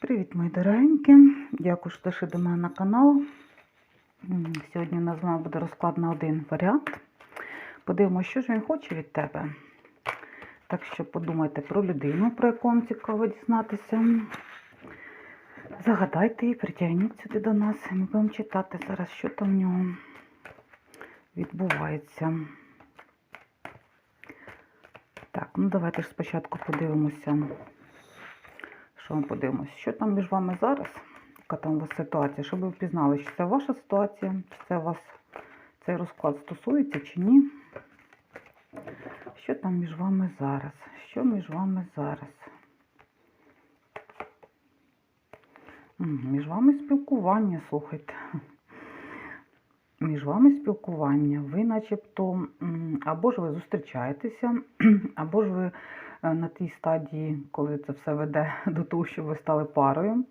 Привіт, мої дорогенькі! Дякую, що дійшли до мене на канал. Сьогодні у нас з вами буде розклад на один варіант. Подивимося, що ж він хоче від тебе. Так що подумайте про людину, про яку вам цікаво дізнатися. Загадайте і притягніть сюди до нас. Ми будемо читати зараз, що там в нього відбувається. Так, ну давайте ж спочатку подивимося. Що ми подивимося? Що там між вами зараз? Яка там у вас ситуація? Щоб ви впізнали, чи це ваша ситуація, чи це вас цей розклад стосується, чи ні? Що там між вами зараз? Що між вами зараз? Між вами спілкування, слухайте. Між вами спілкування. Ви начебто або ж ви зустрічаєтеся, або ж ви на тій стадії, коли це все веде до того, що ви стали парою.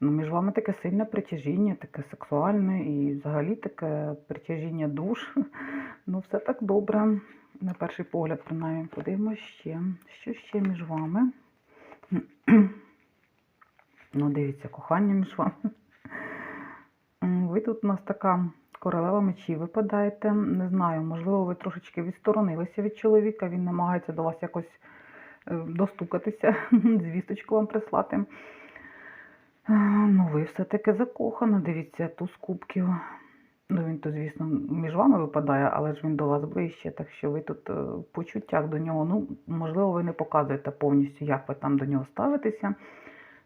Ну, між вами таке сильне притяжіння, таке сексуальне і взагалі таке притяжіння душ. Ну, все так добре. На перший погляд, принаймні, подивимося ще. Що ще між вами? Ну, дивіться, кохання між вами. Ви тут у нас така королева мечі випадаєте. Не знаю, можливо, ви трошечки відсторонилися від чоловіка, він намагається до вас якось е, достукатися, звісточку вам прислати. Е, Ну, ви все-таки закохана, дивіться, туз кубків. Ну, він то, звісно, між вами випадає, але ж він до вас ближче, так що ви тут е, в почуттях до нього, ну, можливо, ви не показуєте повністю, як ви там до нього ставитеся,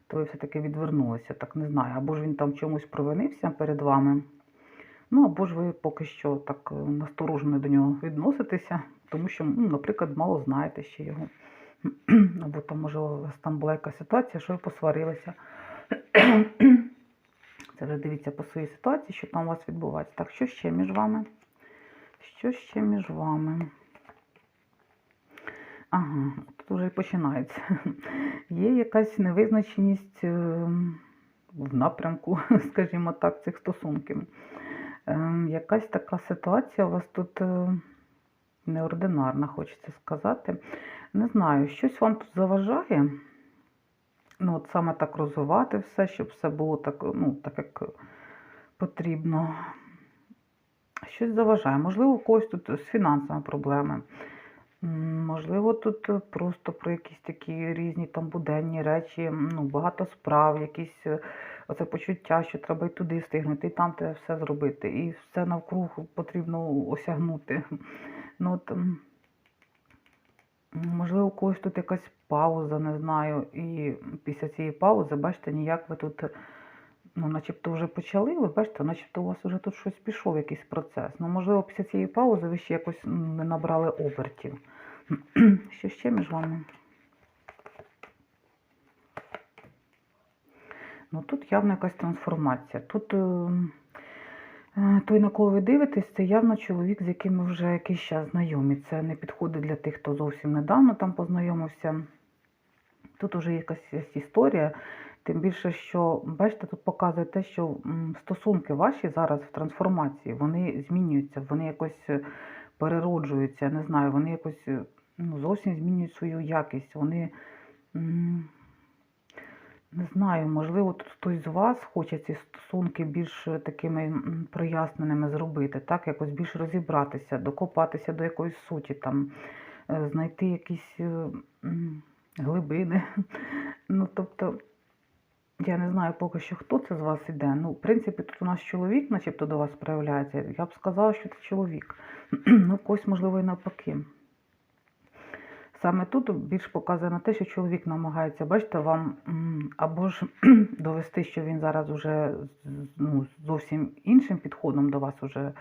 то ви все-таки відвернулися, так не знаю. Або ж він там чомусь провинився перед вами, ну, або ж ви поки що так е, насторожено до нього відноситеся, тому що, ну, наприклад, мало знаєте ще його. Або там, може, у вас там була якась ситуація, що ви посварилися. Це вже дивіться по своїй ситуації, що там у вас відбувається. Так, що ще між вами? Що ще між вами? Ага, тут вже і починається. Є якась невизначеність е, в напрямку, скажімо так, цих стосунків. Е, Якась така ситуація у вас тут е, неординарна, хочеться сказати. Не знаю, щось вам тут заважає. Ну, от саме так розвивати все, щоб все було так, ну, так як потрібно. Щось заважає. Можливо, у когось тут з фінансовими проблеми. Можливо, тут просто про якісь такі різні там буденні речі, ну, багато справ, якісь е, оце почуття, що треба і туди встигнути, і там треба все зробити, і все навкруг потрібно осягнути. Ну, от, Можливо, у когось тут якась пауза, не знаю. І після цієї паузи, бачите, ніяк ви тут, ну, начебто вже почали, ви бачите, начебто у вас вже тут щось пішов, якийсь процес. Ну, можливо, після цієї паузи ви ще якось не набрали обертів. Що ще між вами? Ну, тут явно якась трансформація. Тут е, е, той, на кого ви дивитесь, це явно чоловік, з яким ви вже якийсь час знайомі. Це не підходить для тих, хто зовсім недавно там познайомився. Тут уже якась історія. Тим більше, що, бачите, тут показує те, що стосунки ваші зараз в трансформації, вони змінюються, вони якось е, перероджуються, не знаю, вони якось е, ну, зовсім змінюють свою якість. Вони, не знаю, можливо, тут хтось з вас хоче ці стосунки більш е, такими проясненими зробити, так, якось більш розібратися, докопатися до якоїсь суті, там, е, знайти якісь е, глибини. Ну, тобто, я не знаю поки що, хто це з вас іде. Ну, в принципі, тут у нас чоловік, начебто до вас проявляється. Я б сказала, що це чоловік. ну, когось, можливо, і навпаки. Саме тут більш показує те, що чоловік намагається, бачите, вам або ж довести, що він зараз уже ну, зовсім іншим підходом до вас уже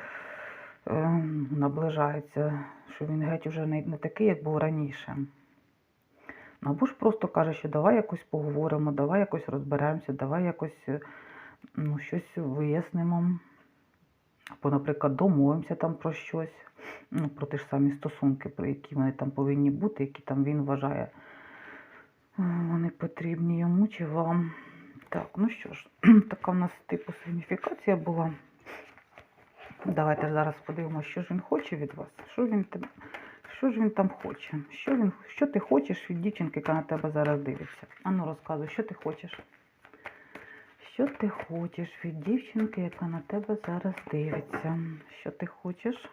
е, наближається, що він геть уже не, не такий, як був раніше. Ну, Або ж просто каже, що давай якось поговоримо, давай якось розберемося, давай якось ну, щось вияснимо. Або, наприклад, домовимося там про щось, ну, про ті ж самі стосунки, про які вони там повинні бути, які там він вважає, е, вони потрібні йому чи вам. Так, ну що ж, така в нас типу сигніфікація була. Давайте зараз подивимося, що ж він хоче від вас. Що він. Що ж він там хоче? Що, він, що ти хочеш від дівчинки, яка на тебе зараз дивиться? Ану, розказуй, що ти хочеш? Що ти хочеш від дівчинки, яка на тебе зараз дивиться? Що ти хочеш?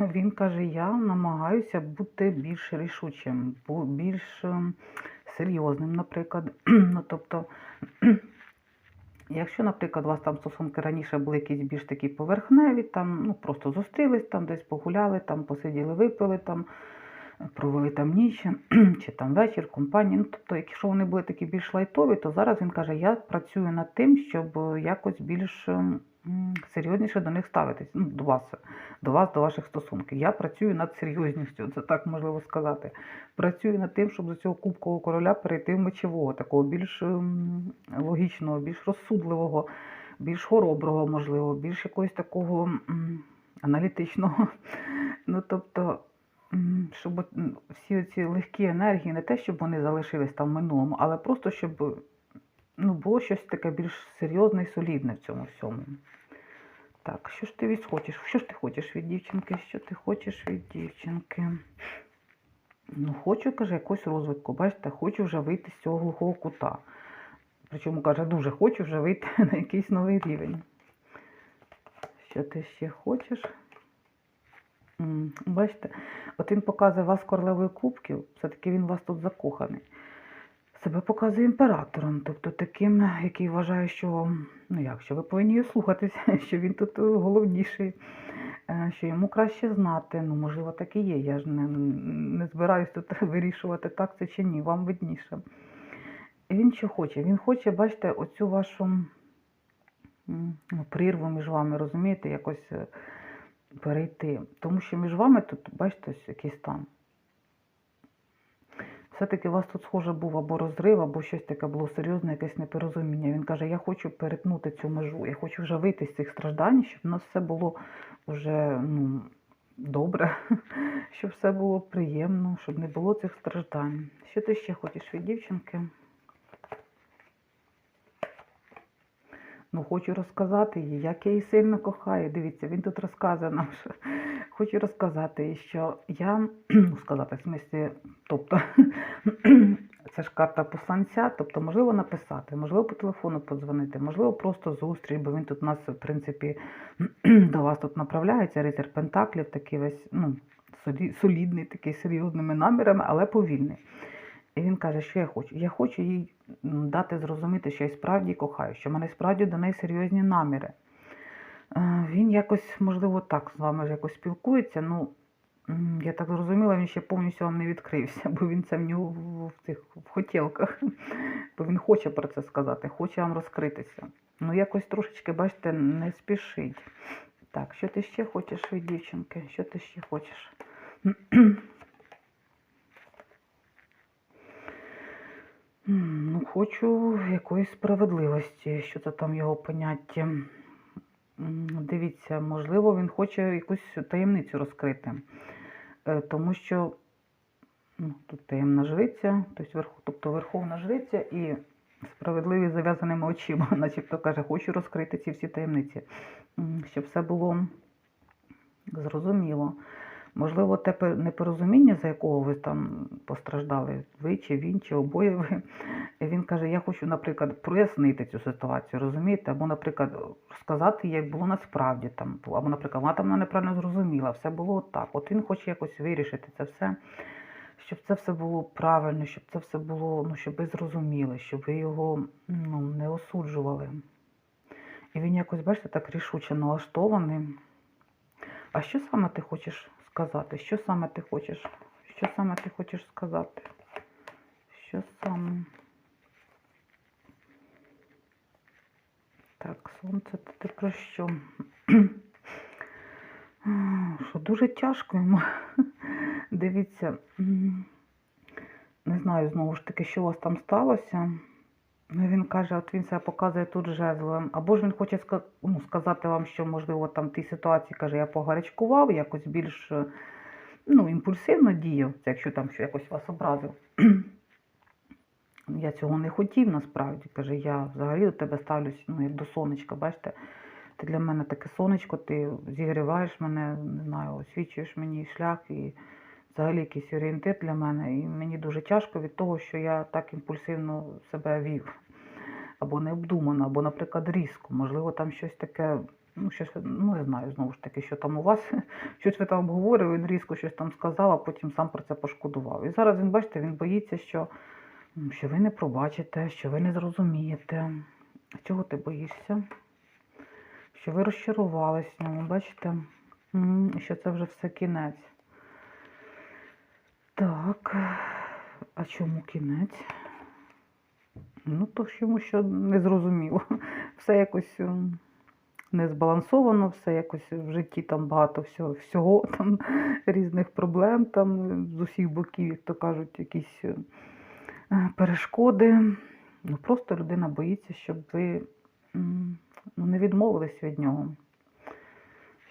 Він каже, я намагаюся бути більш рішучим, більш ем, серйозним, наприклад. Ну, тобто, якщо, наприклад, у вас там стосунки раніше були якісь більш такі поверхневі, там, ну, просто зустрілись, там десь погуляли, там посиділи, випили, там, провели там ніч, чи там вечір, компанії. Ну, тобто, якщо вони були такі більш лайтові, то зараз він каже, я працюю над тим, щоб е, якось більш ем, серйозніше до них ставитись, ну, до вас, до вас, до ваших стосунків. Я працюю над серйозністю, це так можливо сказати. Працюю над тим, щоб з цього кубкового короля перейти в мечового, такого більш ем, логічного, більш розсудливого, більш хороброго, можливо, більш якогось такого аналітичного. Ну, тобто, щоб всі ці легкі енергії, не те, щоб вони залишились там в минулому, але просто щоб ну, було щось таке більш серйозне і солідне в цьому всьому. Так, що ж ти від хочеш? Що ж ти хочеш від дівчинки? Що ти хочеш від дівчинки? Ну, хочу, каже, якусь розвитку. Бачите, хочу вже вийти з цього глухого кута. Причому каже, дуже хочу вже вийти на якийсь новий рівень. Що ти ще хочеш? Бачите, от він показує вас королевою кубків, все-таки він вас тут закоханий. Себе показує імператором, тобто таким, який вважає, що ну як, що ви повинні слухатися, що він тут е, головніший, е, що йому краще знати. Ну, можливо, так і є. Я ж не, не збираюсь тут вирішувати, так це чи ні, вам видніше. І він що хоче? Він хоче, бачите, оцю вашу ну, прірву між вами, розумієте, якось е, перейти. Тому що між вами тут, бачите, ось який стан. Все-таки у вас тут, схоже, був або розрив, або щось таке було серйозне, якесь непорозуміння. Він каже, я хочу перетнути цю межу, я хочу вже вийти з цих страждань, щоб у нас все було вже ну, добре, щоб все було приємно, щоб не було цих страждань. Що ти ще хочеш від дівчинки? Ну, хочу розказати їй, як я її сильно кохаю. Дивіться, він тут розказує нам, що хочу розказати їй, що я, ну, сказати, в смислі, тобто, це ж карта посланця, тобто, можливо, написати, можливо, по телефону подзвонити, можливо, просто зустріч, бо він тут у нас, в принципі, до вас тут направляється, рицар Пентаклів, такий весь, ну, солідний, такий серйозними намірами, але повільний. І він каже, що я хочу. Я хочу їй дати зрозуміти, що я справді кохаю, що в мене справді до неї серйозні наміри. Е, Він якось, можливо, так з вами якось спілкується. Ну, я так зрозуміла, він ще повністю вам не відкрився, бо він це в нього в цих в хотілках. Бо він хоче про це сказати, хоче вам розкритися. Ну, якось трошечки, бачите, не спішить. Так, що ти ще хочеш від дівчинки? Що ти ще хочеш? Ну, хочу якоїсь справедливості, що це там його поняття. Дивіться, можливо, він хоче якусь таємницю розкрити. Е, Тому що ну, тут таємна жриця, тобто, тобто верховна жриця і справедливість з зав'язаними очима, начебто каже, хочу розкрити ці всі таємниці, щоб все було зрозуміло. Можливо, те непорозуміння, за якого ви там постраждали, ви чи він, чи обоє ви. Він каже, я хочу, наприклад, прояснити цю ситуацію, розумієте? Або, наприклад, сказати, як було насправді там, або, наприклад, вона там неправильно зрозуміла, все було так. От він хоче якось вирішити це все, щоб це все було правильно, щоб це все було, ну, щоб ви зрозуміли, щоб ви його ну, не осуджували. І він якось, бачите, так рішуче налаштований. А що саме ти хочеш сказати? Що саме ти хочеш? Що саме ти хочеш сказати? Що саме? Так, сонце, ти про що? Що дуже тяжко йому. Дивіться, не знаю знову ж таки, що у вас там сталося. Ну, Він каже, от він себе показує тут жезлом. Або ж він хоче ну, сказати вам, що, можливо, там в тій ситуації, каже, я погарячкував, якось більш ну, імпульсивно діяв, якщо там що якось вас образив. Я цього не хотів насправді. Каже, я взагалі до тебе ставлюсь ну, як до сонечка, бачите? Ти для мене таке сонечко, ти зігріваєш мене, не знаю, освічуєш мені шлях, і взагалі якийсь орієнтир для мене. І мені дуже тяжко від того, що я так імпульсивно себе вів. Або необдумано, або, наприклад, різко. Можливо, там щось таке, ну, щось, ну, не знаю, знову ж таки, що там у вас, щось ви там обговорили, він різко щось там сказав, а потім сам про це пошкодував. І зараз він, бачите, він боїться, що, що ви не пробачите, що ви не зрозумієте. Чого ти боїшся? Що ви розчарувались в ньому, бачите? Що це вже все кінець. Так, а чому кінець? Ну, то ж йому що не зрозуміло. Все якось ем, не збалансовано, все якось в житті там багато всього, всього там різних проблем там е, з усіх боків, як то кажуть, якісь е, е, перешкоди. Ну, просто людина боїться, щоб ви ну, не відмовились від нього.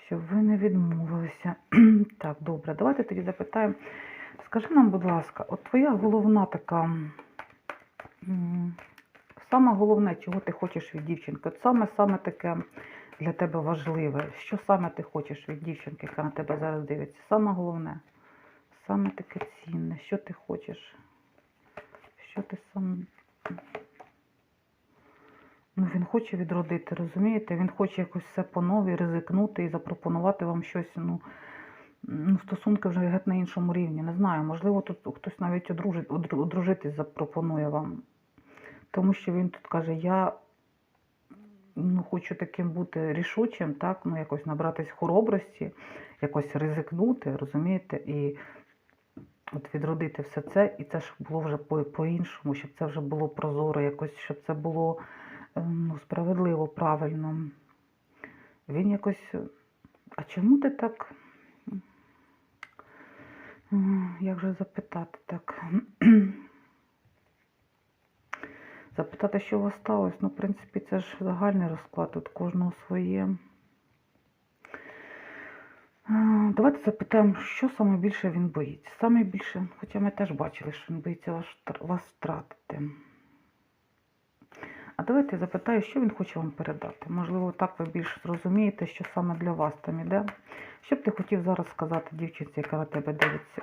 Щоб ви не відмовилися. так, добре, давайте тоді запитаємо. Скажи нам, будь ласка, от твоя головна така. Саме головне, чого ти хочеш від дівчинки, от саме саме таке для тебе важливе. Що саме ти хочеш від дівчинки, яка на тебе зараз дивиться? Саме головне, саме таке цінне, що ти хочеш? Що ти сам. Ну, він хоче відродити, розумієте? Він хоче якось все по новій ризикнути і запропонувати вам щось, ну, ну, стосунки вже геть на іншому рівні. Не знаю, можливо, тут хтось навіть одружить, одружитись запропонує вам. Тому що він тут каже, я ну, хочу таким бути рішучим, так, ну, якось набратись хоробрості, якось ризикнути, розумієте, і от відродити все це, і це ж було вже по- по-іншому, щоб це вже було прозоро, якось, щоб це було е, ну, справедливо, правильно. Він якось. А чому ти так? Як же запитати так? Запитати, що у вас сталося? Ну, в принципі, це ж загальний розклад, тут кожного своє. Давайте запитаємо, що саме більше він боїться. Саме хоча ми теж бачили, що він боїться вас втратити. Давайте я запитаю, що він хоче вам передати. Можливо, так ви більш зрозумієте, що саме для вас там іде. Що б ти хотів зараз сказати дівчинці, яка на тебе дивиться?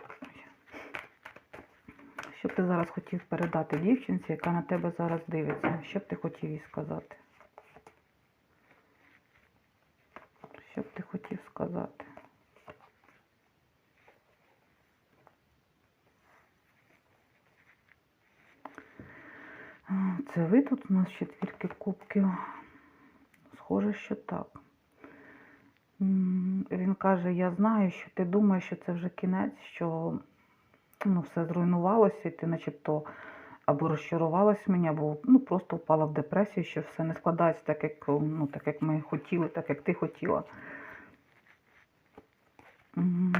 Що б ти зараз хотів передати дівчинці, яка на тебе зараз дивиться? Що б ти хотів їй сказати? Що б ти хотів сказати? А, Це ви тут у нас четвірки кубків? Схоже, що так. Він каже, я знаю, що ти думаєш, що це вже кінець, що ну, все зруйнувалося, і ти начебто або розчарувалась мені, або ну, просто впала в депресію, що все не складається так, як, ну, так, як ми хотіли, так, як ти хотіла. М.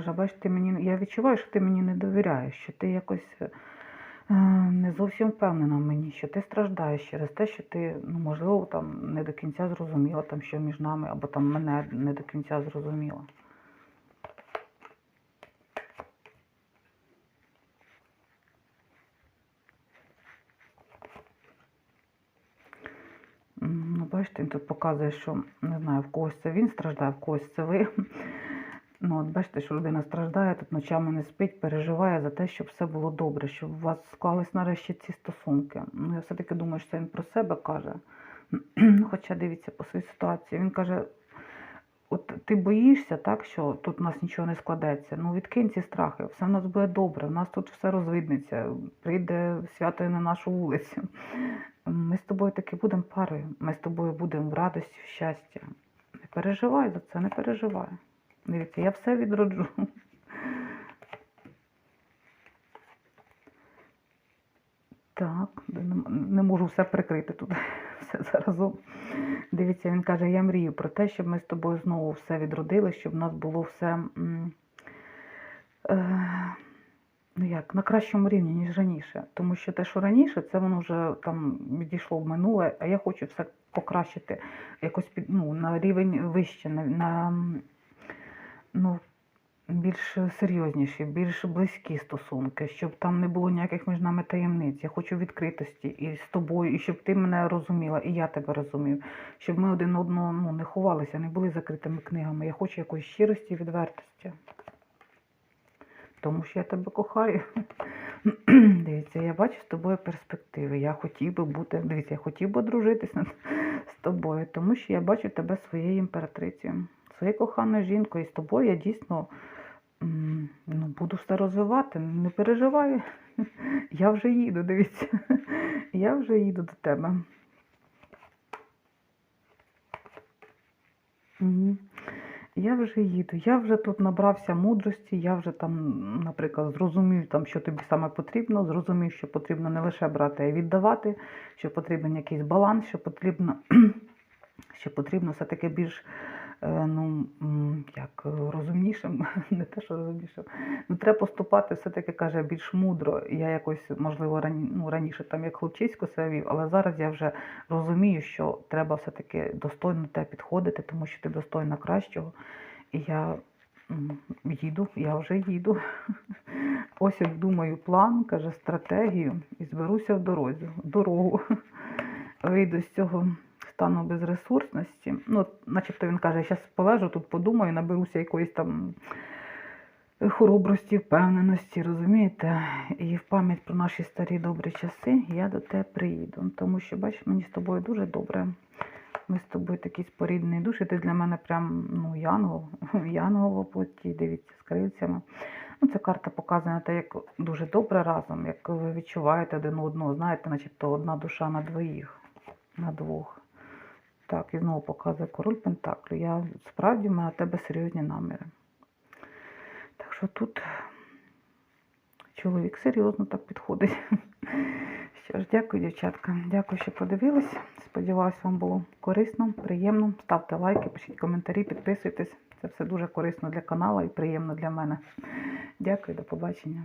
Каже, бач, ти мені, я відчуваю, що ти мені не довіряєш, що ти якось е, не зовсім впевнена в мені, що ти страждаєш через те, що ти, ну, можливо, там не до кінця зрозуміла, там, що між нами, або там мене не до кінця зрозуміла. Ну, бачите, він тут показує, що не знаю, в когось це він страждає, в когось це ви. Ну, от бачите, що людина страждає, тут ночами не спить, переживає за те, щоб все було добре, щоб у вас склались нарешті ці стосунки. Ну, я все-таки думаю, що він про себе каже. Хоча дивіться по своїй ситуації. Він каже: от ти боїшся, так, що тут у нас нічого не складеться. Ну, відкинь ці страхи, все в нас буде добре, у нас тут все розвиднеться, прийде свято на нашу вулицю. Ми з тобою таки будемо парою, ми з тобою будемо в радості, в щасті. Не переживай за це, не переживай. Дивіться, я все відроджу. Так, не, можу все прикрити тут, все заразом. Дивіться, він каже, я мрію про те, щоб ми з тобою знову все відродили, щоб в нас було все е, ну як, на кращому рівні, ніж раніше. Тому що те, що раніше, це воно вже там відійшло в минуле, а я хочу все покращити якось під, ну, на рівень вище, на, на ну, більш серйозніші, більш близькі стосунки, щоб там не було ніяких між нами таємниць. Я хочу відкритості і з тобою, і щоб ти мене розуміла, і я тебе розумів, щоб ми один одного ну, не ховалися, не були закритими книгами. Я хочу якоїсь щирості і відвертості. Тому що я тебе кохаю. Дивіться, я бачу з тобою перспективи. Я хотів би бути, дивіться, я хотів би дружитися з тобою, тому що я бачу тебе своєю імператрицею, своєю коханою жінкою. І з тобою я дійсно ну, буду все розвивати. Не переживай. Я вже їду, дивіться. Я вже їду до тебе. Я вже їду, я вже тут набрався мудрості, я вже там, наприклад, зрозумів, там, що тобі саме потрібно, зрозумів, що потрібно не лише брати, а й віддавати, що потрібен якийсь баланс, що потрібно, що потрібно все-таки більш ну, як е, розумнішим, не те, що розумнішим. Ну, треба поступати все-таки, каже, більш мудро. Я якось, можливо, рані, ну, раніше там як хлопчисько себе вів, але зараз я вже розумію, що треба все-таки достойно до тебе підходити, тому що ти достойна кращого. І я їду, я вже їду. Ось як думаю план, каже, стратегію і зберуся в дорозі, в дорогу. Вийду з цього стану безресурсності. Ну, начебто він каже, я зараз полежу, тут подумаю, наберуся якоїсь там хоробрості, впевненості, розумієте? І в пам'ять про наші старі добрі часи я до тебе приїду. Тому що, бачиш, мені з тобою дуже добре. Ми з тобою такі споріднені душі. Ти для мене прям ну, янгол, янгол в оплоті, дивіться, з крильцями. Ну, ця карта показує на те, як дуже добре разом, як ви відчуваєте один одного, знаєте, начебто одна душа на двоїх, на двох. Так, і знову показує король Пентаклю. Я справді мене на тебе серйозні наміри. Так що тут чоловік серйозно так підходить. Що ж, дякую, дівчатка. Дякую, що подивились. Сподіваюсь, вам було корисно, приємно. Ставте лайки, пишіть коментарі, підписуйтесь. Це все дуже корисно для каналу і приємно для мене. Дякую, до побачення.